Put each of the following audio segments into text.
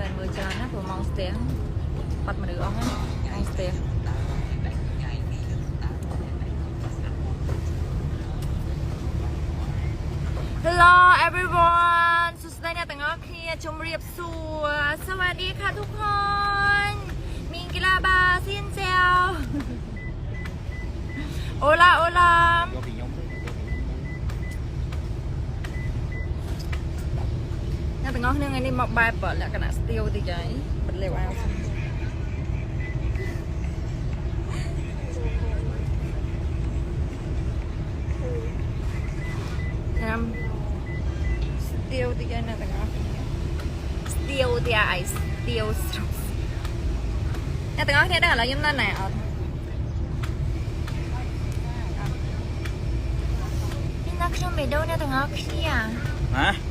fan មើលច្រើនណាព្រោះម៉ោងស្ទះបាត់មនុស្សអស់ណាថ្ងៃស្ទះ Hello everyone សួស្តីអ្នកទាំងអស់គ្នាជំរាបសួរសวัสดีค่ะทุกคนមីងគីឡាបាស៊ីនចៅ Hola hola យកពីខ្ញុំ អ្នកទាំងអស់គ្នាថ្ងៃនេះមកបែបលក្ខណៈស្ទាវតិចហើយបិទលេវអាវញ៉ាំស្ទាវតិចហើយអ្នកទាំងអស់គ្នាស្ទាវតិចអាយស្ទាវស្រស់អ្នកទាំងអស់គ្នាដឹងឥឡូវខ្ញុំនៅណាអត់នេះនៅក្នុងបេះដូងអ្នកទាំងអស់គ្នាហ៎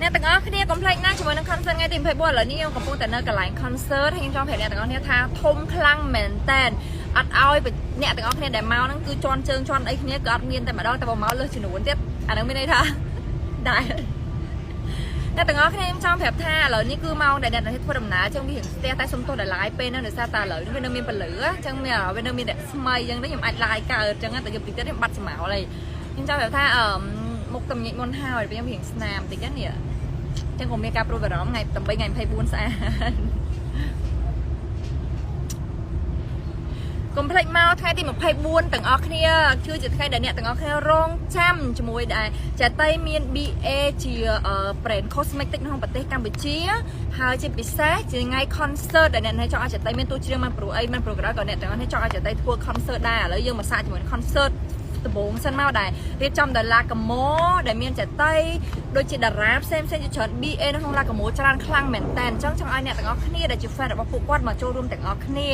អ្នកទាំងអស់គ្នាកុំភ្លេចណាជាមួយនឹង concert ថ្ងៃទី24ឥឡូវនេះខ្ញុំកំពុងតែនៅកន្លែង concert ហើយខ្ញុំចង់ប្រាប់អ្នកទាំងអស់គ្នាថាធំខ្លាំងមែនតែនអត់ឲ្យអ្នកទាំងអស់គ្នាដែលមកហ្នឹងគឺជន់ជើងជន់អីគ្នាក៏អត់មានតែម្ដងតែបើមកលើសចំនួនទៀតអាហ្នឹងមានន័យថាដែរ អ្នកទាំងអស់គ្នាខ្ញុំចង់ប្រាប់ថាឥឡូវនេះគឺម៉ោងដែលអ្នកទាំងអស់គ្នាធ្វើដំណើរចឹងវារៀងស្ទះតែសុំទោសដល់ live ពេលហ្នឹងដោយសារតែឥឡូវនេះវានៅមានពលឺអញ្ចឹងមានវានៅមានតែស្មៃអញ្ចឹងទៅខ្ញុំអាច live កើតអញ្ចឹងតែយប់តិចទៀតខ្ញុំបាត់ស្មៅហើយខ្ញុំចង់ប្រាប់ថាអឺមុខតំញិចមុនហើយពេលខ្ញុំរៀងស្នាមតិចហ្នឹងនេះ ចឹងក៏មានការព្រួយបារម្ភថ្ងៃ8ថ្ងៃ24ស្អាត កុំភ្លេចមកថ្ងៃទី24ទាំងអស់គ្នាគឺជាថ្ងៃដែលអ្នកទាំងអស់គ្នារងចាំជាមួយដែរចាតៃមាន BA ជា brand cosmetic ក្នុងប្រទេសកម្ពុជា ហើយជាពិសេសជាថ្ងៃ concert ដែលអ្នកចង់ឲ្យចាតៃមានតួច្រៀងមិនព្រោះអីមិនព្រោះក្រោយក៏អ្នកទាំងអស់គ្នាចង់ឲ្យចាតៃធ្វើ concert ដែរឥឡូវយើងមកសាកជាមួយនឹង concert ដំបូងសិនមកដែររៀបចំដោយឡាកាម៉ូដែលមានចតីដូចជាតារាផ្សេងផ្សេងជាច្រើន BA នៅក្នុងឡាកាម៉ូច្រើនខ្លាំងមែនតើអញ្ចឹងចង់ឲ្យអ្នកទាំងអស់គ្នាដែលជា fan របស់ពួកគាត់មកចូលរួមទាំងអស់គ្នា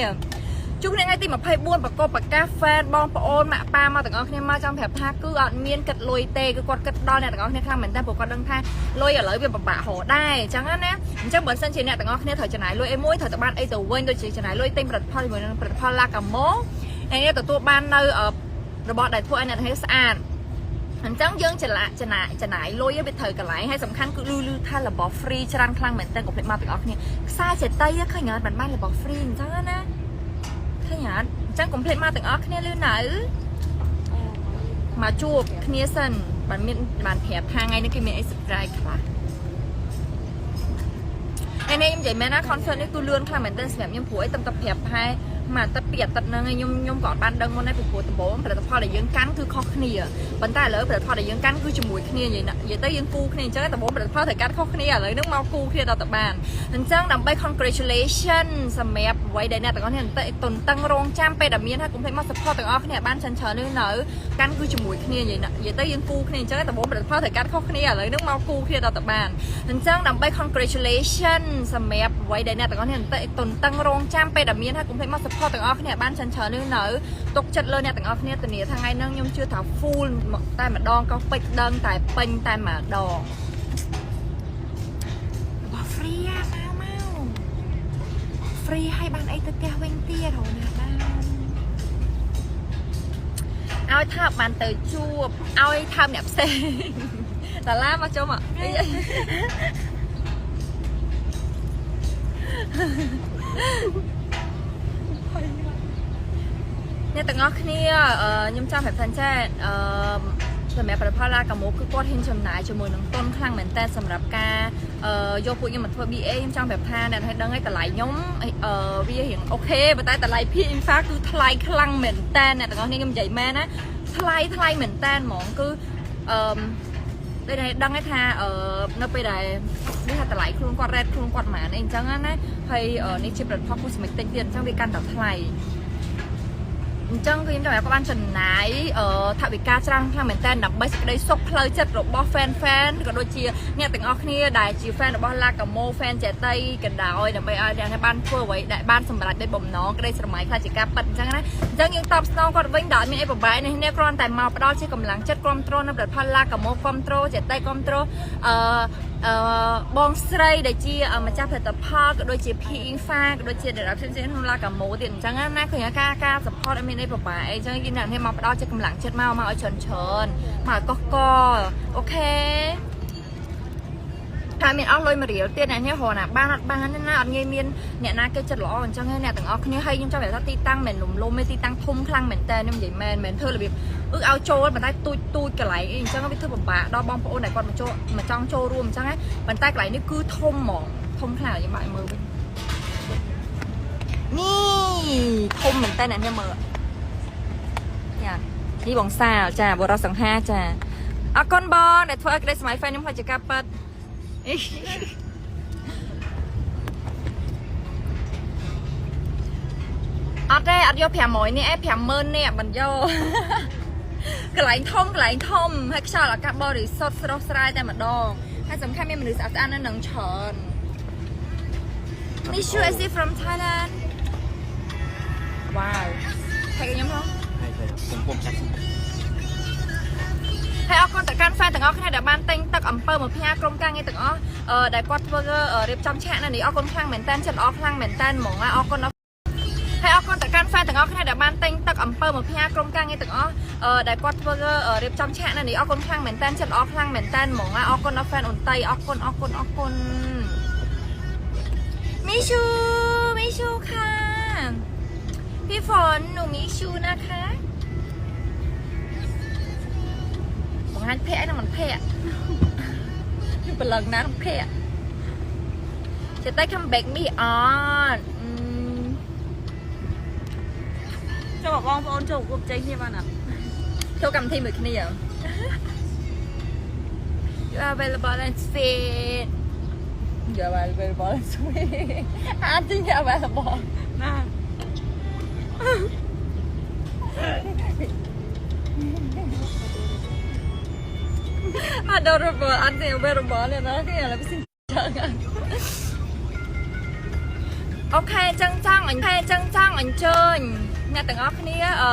ជួបគ្នាថ្ងៃទី24ប្រកបប្រកាស fan បងប្អូនម៉ាក់ប៉ាមកទាំងអស់គ្នាមកចង់ប្រាប់ថាគឺអត់មានគិតលុយទេគឺគាត់គិតដល់អ្នកទាំងអស់គ្នាខ្លាំងមែនតើព្រោះគាត់ដឹងថាលុយឥឡូវវាពិបាករកដែរអញ្ចឹងណាអញ្ចឹងបើសិនជាអ្នកទាំងអស់គ្នាត្រូវចំណាយលុយអីមួយត្រូវទៅបានអីទៅវិញដូចជាចំណាយលុយទិញផលិតផលជាមួយនឹងផលិតផលឡាកាម៉ូថ្ងៃនេះទទួលបាននៅរបស់ដែលធ្វើឲ្យអ្នកទាំងស្អាតអញ្ចឹងយើងចលាចំណាយចំណាយលុយវាត្រូវកន្លែងហើយសំខាន់គឺលឺលឺថារបស់ free ច្រើនខ្លាំងមែនតើកុំភ្លេចមកទាំងអស់គ្នាខ្សែចេតីឃើញអត់បានបានរបស់ free អញ្ចឹងណាឃើ ញអត់អញ្ចឹងកុំភ្លេចមកទាំងអស់គ្នាលឺនៅមកជួបគ្នាសិនបានមានបានប្រាប់ថាថ្ងៃនេះគេមានអី surprise ខ្លះថ្ងៃនេះខ្ញុំនិយាយមែនណា concert នេះគឺលឿនខ្លាំងមែនទែនសម្រាប់ខ្ញុំព្រោះអីតាមតែប្រាប់ផែ មួយអាទិត្យពីរអាទិត្យហ្នឹងឯងខ្ញុំខ្ញុំក៏អត់បានដឹងមុនដែរពីព្រោះដំបូងផលិតផលដែលយើងកាន់គឺខុសគ្នាប៉ុន្តែឥឡូវផលិតផលដែលយើងកាន់គឺជាមួយគ្នានិយាយណានិយាយទៅយើងគូគ្នាអញ្ចឹងដំបូងផលិតផលត្រូវកាន់ខុសគ្នាឥឡូវហ្នឹងមកគូគ្នាដល់តែបានអញ្ចឹងដើម្បី congratulation សម្រាប់អ្វីដែលអ្នកទាំងអស់គ្នាតន្តឹងរង់ចាំពេលដែលមានហើយកុំភ្លេចមក support ទាំងអស់គ្នាឲ្យបានច្រើនច្រើននេះនៅកាន់គឺជាមួយគ្នានិយាយណានិយាយទៅយើងគូគ្នាអញ្ចឹងដំបូងផលិតផលត្រូវកាន់ខុសគ្នាឥឡូវហ្នឹងមកគូគ្នាដល់តែបានអញ្ចឹងដើម្បី congratulation សម្រាប់អ្វីដែលអ្នកទាំងអស់គ្នាទន្តឹងរង់ចាំពេលដែលមានហើយកុំភ្លេចមក support ទាំងអស់គ្នាឲ្យបានច្រើនច្រើននេះនៅទុកចិត្តលើអ្នកទាំងអស់គ្នាធានាថាថ្ងៃហ្នឹងខ្ញុំជឿថា full តែម្ដងក៏ពេចដឹងតែពេញតែម្ដងរបស់ free អាមកមក free ឲ្យបានអីទៅផ្ទះវិញទៀតហ៎ណាបានឲ្យថើបបានទៅជួបឲ្យថើបអ្នកផ្សេងតាឡាមកចុះមកអី អ្នកទាំងអស់គ្នាអឺខ្ញុំចង់ប្រាប់ថាចាអឺសម្រាប់ផលិតផលឡាកាម៉ូគឺគាត់ហ៊ានចំណាយជាមួយនឹងតុនខ្លាំងមែនតើសម្រាប់ការអឺយកពួកខ្ញុំមកធ្វើ BA ខ្ញុំចង់ប្រាប់ថាអ្នកឲ្យដឹងឲ្យតម្លៃខ្ញុំអឺវារៀងអូខេប៉ុន្តែតម្លៃ P Infa គឺថ្លៃខ្លាំងមែនតើអ្នកទាំងអស់គ្នាខ្ញុំនិយាយមែនណាថ្លៃថ្លៃមែនតើហ្មងគឺអឺដូចដែលដឹងថាអឺនៅពេលដែលនេះថាតម្លៃខ្លួនគាត់រ៉េតខ្លួនគាត់ហ្មងអីអញ្ចឹងណាហើយនេះជាផលិតផល cosmetic ទៀតអញ្ចឹងវាកាន់តែថ្លៃ អញ្ចឹងគឺខ្ញុំចង់ឲ្យគាត់បានចំណាយអឺថវិកាច្រើនខ្លាំងមែនតើដើម្បីសេចក្តីសុខផ្លូវចិត្តរបស់ fan fan ក៏ដូចជាអ្នកទាំងអស់គ្នាដែលជា fan របស់ Lacamo fan ចេតីក៏ដោយដើម្បីឲ្យអ្នកទាំងបានធ្វើអ្វីដែលបានសម្រេចដោយបំណងក្តីស្រមៃខ្លះជាការប៉ັດអញ្ចឹងណាអញ្ចឹងយើងតបស្នងគាត់វិញដោយមានអីប្របែកនេះនេះគ្រាន់តែមកផ្ដល់ជាកម្លាំងចិត្តគ្រប់គ្រងនៅផលិតផល Lacamo គ្រប់គ្រងចេតីគ្រប់គ្រងអឺអឺ បងស្រីដែលជាអឺម្ចាស់ផលិតផលក៏ដូចជា PIFA ក៏ដូចជាតារាផ្សេងៗក្នុងឡាកាម៉ូទៀតអញ្ចឹងណាឃើញថាការការ support អត់មានអីប្របាអីអញ្ចឹងគេអ្នកនេះមកផ្ដល់ជាកម្លាំងចិត្តមកមកឲ្យច្រើនច្រើនមកឲ្យកកកអូខេ ថាមានអស់លុយមួយរៀលទៀតអ្នកនេះរហណាបានអត់បានទេណាអត់ងាយមានអ្នកណាគេចិត្តល្អអញ្ចឹងឯងអ្នកទាំងអស់គ្នាហើយខ្ញុំចង់ប្រាប់ថាទីតាំងមិនលំលំទេទីតាំងធំខ្លាំងមែនតើខ្ញុំនិយាយមែនមិនធ្វើរបៀបអឺឲ្យចូលប៉ុន្តែទូចទូចកន្លែងអីអញ្ចឹងវាធ្វើពិបាកដល់បងប្អូនដែលគាត់មកចូលមកចង់ចូលរួមអញ្ចឹងឯងប៉ុន្តែកន្លែងនេះគឺធំហ្មងធំខ្លាំងខ្ញុំបាក់ឲ្យមើលវិញនេះធំមែនតើអ្នកនេះមើលយ៉ានេះបងសាលចាបរោះសង្ហាចាអរគុណបងដែលធ្វើឲ្យក្តីសម័យ fan ខ្ញុំខ្លាចជាការប៉ັດ อัดได้อัดยอแผลหมอยนี่ยแผลเมินเนี่ยมันย่อกลายท่อมกลายท่อมให้ชาละกับบอหรือสดสดสลาแต่มาดองให้สำคัญไม่มันหรือสะอาดนั่นหนังชอนนี่ชื่อ is it from Thailand ว้าวใครกันยังพ้องใช่ใช่ผมผมชัดให้เอาคน កាន់ fan ទាំងអស់គ្នាដែលបានទិញទឹកអំពើមកផ្ញើក្រុមការងារទាំងអស់អឺដែលគាត់ធ្វើអឺរៀបចំឆាកនៅនេះអរគុណខ្លាំងមែនតើចិត្តល្អខ្លាំងមែនតើហ្មងណាអរគុណដល់ហើយអរគុណទៅកាន់ fan ទាំងអស់គ្នាដែលបានទិញទឹកអំពើមកផ្ញើក្រុមការងារទាំងអស់អឺដែលគាត់ធ្វើអឺរៀបចំឆាកនៅនេះអរគុណខ្លាំងមែនតើចិត្តល្អខ្លាំងមែនតើហ្មងណាអរគុណដល់ fan អ៊ុនតៃអរគុណអរគុណអរគុណមីឈូមីឈូค่ะพี่ฝนหนูมีชูนะคะ งานเพะนะมันเพะยู่เป็นหลังนั้นเพะจะได้คำมแบกมีออนจะบอกว่าโอนจบกบใจเฮียมันอะเท่ากับที่มือคนนี่เหรอ You are available and sweet You are available อาจริง You are อน่า available ទេណាគេឥឡូវផ្សេងចឹងអូខេអញ្ចឹងចង់អញ្ចឹងអញ្ចឹងចង់អញ្ជើញអ្នកទាំងអស់គ្នាអឺ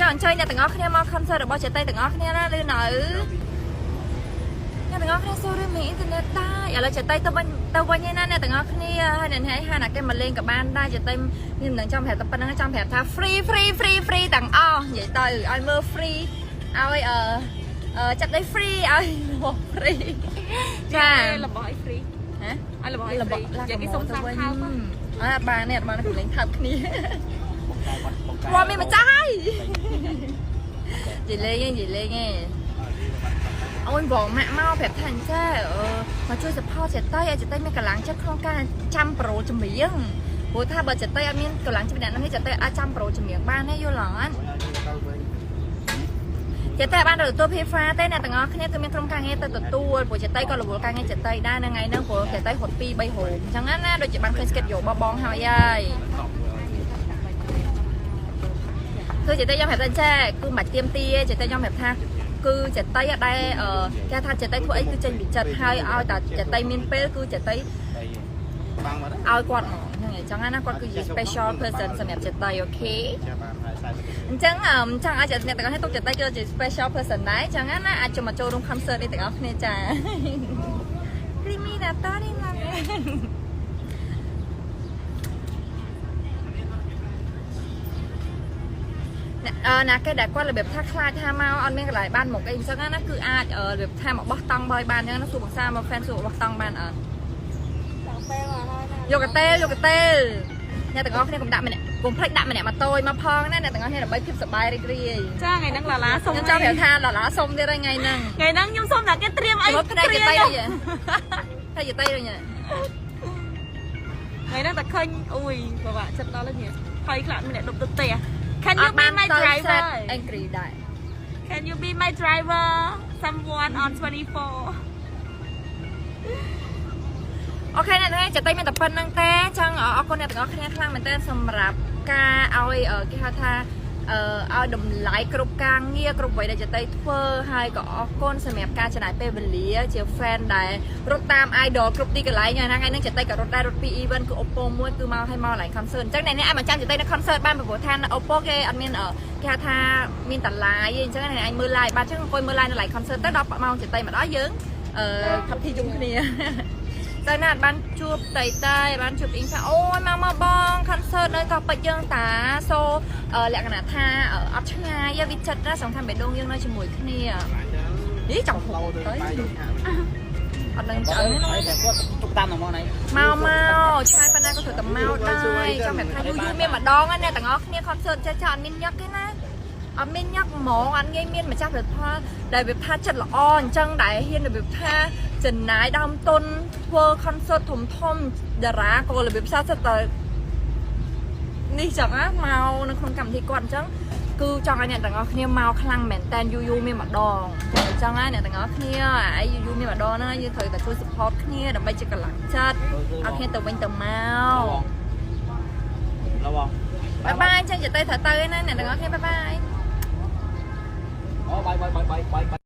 ចង់អញ្ជើញអ្នកទាំងអស់គ្នាមក concert របស់ចេតៃទាំងអស់គ្នាណាឬនៅអ្នកទាំងអស់គ្នាចូលរឿងមានអ៊ីនធឺណិតដែរឥឡូវចេតៃទៅវិញទៅវិញឯណាអ្នកទាំងអស់គ្នាហើយអ្នកនេះហានអាគេមកលេងក៏បានដែរចេតៃមានមិនដឹងចង់ប្រាប់តែប៉ុណ្្នឹងចង់ប្រាប់ថា free free free free ទាំងអស់និយាយទៅឲ្យមើល free ឲ្យអឺអឺចាត់ដី free ឲ្យមក free ចា របស់ឲ្យ free ហ៎ ឲ្យរបស់ឲ្យ របស់ free យ៉ាងគេសុំសាប់ខោមក អត់បានទេអត់បានពីលេងថើបគ្នា បងកាយបាត់បងកាយព្រមមានម្ចាស់ហើយនិយាយលេងឯងនិយាយលេងឯងអូនបងម៉ាក់មកប្រាប់ថាអញ្ចឹងអឺមកជួយ support ចេតៃឲ្យចេតៃមានកម្លាំងចិត្តក្នុងការចាំប្រូចម្រៀងព្រោះថាបើចេតៃអត់មានកម្លាំងចិត្តម្នាក់ហ្នឹងទេចេតៃអាចចាំប្រូចម្រៀងបានទេយល់អត់ ចេតៃបានទៅទទួលភីហ្វាទេអ្នកទាំងអស់គ្នាគឺមានក្រុមការងារទៅទទួលព្រោះចេតៃក៏រវល់ការងារចេតៃដែរនៅថ្ងៃហ្នឹងព្រោះចេតៃហត់2 3ហូបអញ្ចឹងណាដូចជាបានឃើញ schedule របស់បងហើយហើយគឺចេតៃខ្ញុំប្រាប់ថាចាគឺមិនបាច់ទៀមទាចេតៃខ្ញុំប្រាប់ថាគឺចេតៃអត់ដែរអឺគេថាចេតៃធ្វើអីគឺចេញពីចិត្តហើយឲ្យតែចេតៃមានពេលគឺចេតៃបាំងមកឲ្យគាត់ จังนะก็장하나과그스페셜퍼슨섬엽제다오케이장음장아저네다ต해독제다저지스페셜퍼슨나이장하나아주마조롱감사리다가프네자크리미나따리나กเจตไตเจอ special person ได้จังนะอาจนะแกแต่ก็เนี่ยจ้าคลยแกดักว่าระเบบท่าคลายท่ามาออนไม่หลายบ้านหมกเองซันั้นคืออาจเออแบบถ้าหมกบักตังบอยบานนั้นสูบบักซ่ามาแฟนสูบบักตังบานเออตังแป้งอะ យណាយកកាទេលយកកាទេលអ្នកទាំងអស់គ្នាកុំដាក់ម្នាក់កុំភ្លេចដាក់ម្នាក់មកតូចមកផងណាអ្នកទាំងអស់គ្នាដើម្បីភាពសប្បាយរីករាយចាថ្ងៃហ្នឹងឡាឡាសុំខ្ញុំចង់ប្រាប់ថាឡាឡាសុំទៀតហើយថ្ងៃហ្នឹងថ្ងៃហ្នឹងខ្ញុំសុំតែគេត្រៀមអីមកផ្នែកចតីវិញតែចតីវិញថ្ងៃហ្នឹងតែឃើញអូយពិបាកចិត្តដល់ហើយនេះហើយខ្លាចម្នាក់ដប់ទៅផ្ទះ Can អ you ត់ be បាន my ទៅ driver angry ដែរ Can you be my driver someone on 24 โอเคเนะนะจะเต้เป็นแต่ปันนั่งเต้นจังอ๋อเอคนเนี่ยแต่ก็คะแนนพลังมันแต่สำหรับการเอาเออกี่ฮาทาเอ่อเอาดมไลค์กรุ๊ปกลางเงียกรุ๊ปไว้ได้จะได้เฟอร์ให้ก็ออกก้นสมับการจะไหนเปเบลีเจียวแฟนได้รถตามไอดอลกรุ๊ปดีกันไลค์ไงนะไงนั่งจะเต้กับรถได้รถปีอีวันคือโอปโปม้วนคือมาให้มาหลายคอนเสิร์ตจังไหนเนี่ยไอ้มาจ้างจะเต้ในคอนเสิร์ตบ้านแบบโบทานโอปโปเกอันมินเออแค่ทามีแต่ไลค์จังไหนไอ้มือไลค์บ้านจังคนมือไลค์ในหลายคอนเสิร์ตแต่ดอกมาจะได้มาด้เยอะเออขับที่จุ่มเนี่ย ទៅណាត់បានជួបតៃតៃបានជួបអ៊ីងថាអូយមកមកបង concert នៅកោះពេជ្រយើងតាសូអឺលក្ខណៈថាអឺអត់ឆ្ងាយទេវិចិត្រណាសង្ឃានបេះដូងយើងនៅជាមួយគ្នាយីចង់ហូ lâu ប rồi ទៅ bay đi hả អត់ដឹងឆ្អឹងទេណាតែគាត់ទុកតាមនៅមកនេះមកមកឆ្ងាយប៉ុណ្ណាក៏ត្រូវតែមកដែរចង់តែថាយូរយូរមានម្ដងហ្នឹងអ្នកទាំងអស់គ្នា concert ចេះចាអត់មានញឹកទេណាអត់មានញឹកហ្មងអត់ងាយមានម្ចាស់ផលិតផលដែលវាថាចិត្តល្អអញ្ចឹងដែលហ៊ានរបៀបថា ចំណាយដើមទុនធ្វើ concert ធំធំតារាក៏របៀបថាសិតតែនេះចឹងណាមកនៅក្នុងកម្មវិធីគាត់អញ្ចឹងគឺចង់ឲ្យអ្នកទាំងអស់គ្នាមកខ្លាំងមែនតើយូរយូរមានម្ដងអញ្ចឹងណាអ្នកទាំងអស់គ្នាអាយយូរយូរមានម្ដងហ្នឹងយើងត្រូវតែជួយ support គ្នាដើម្បីជាកម្លាំងចិត្តឲ្យគ្នាទៅវិញទៅមក lâu không បាយបាយអញ្ចឹងនិយាយទៅត្រូវទៅឯណាអ្នកទាំងអស់គ្នាបាយបាយ Ồ, bay bay bay bay bay bay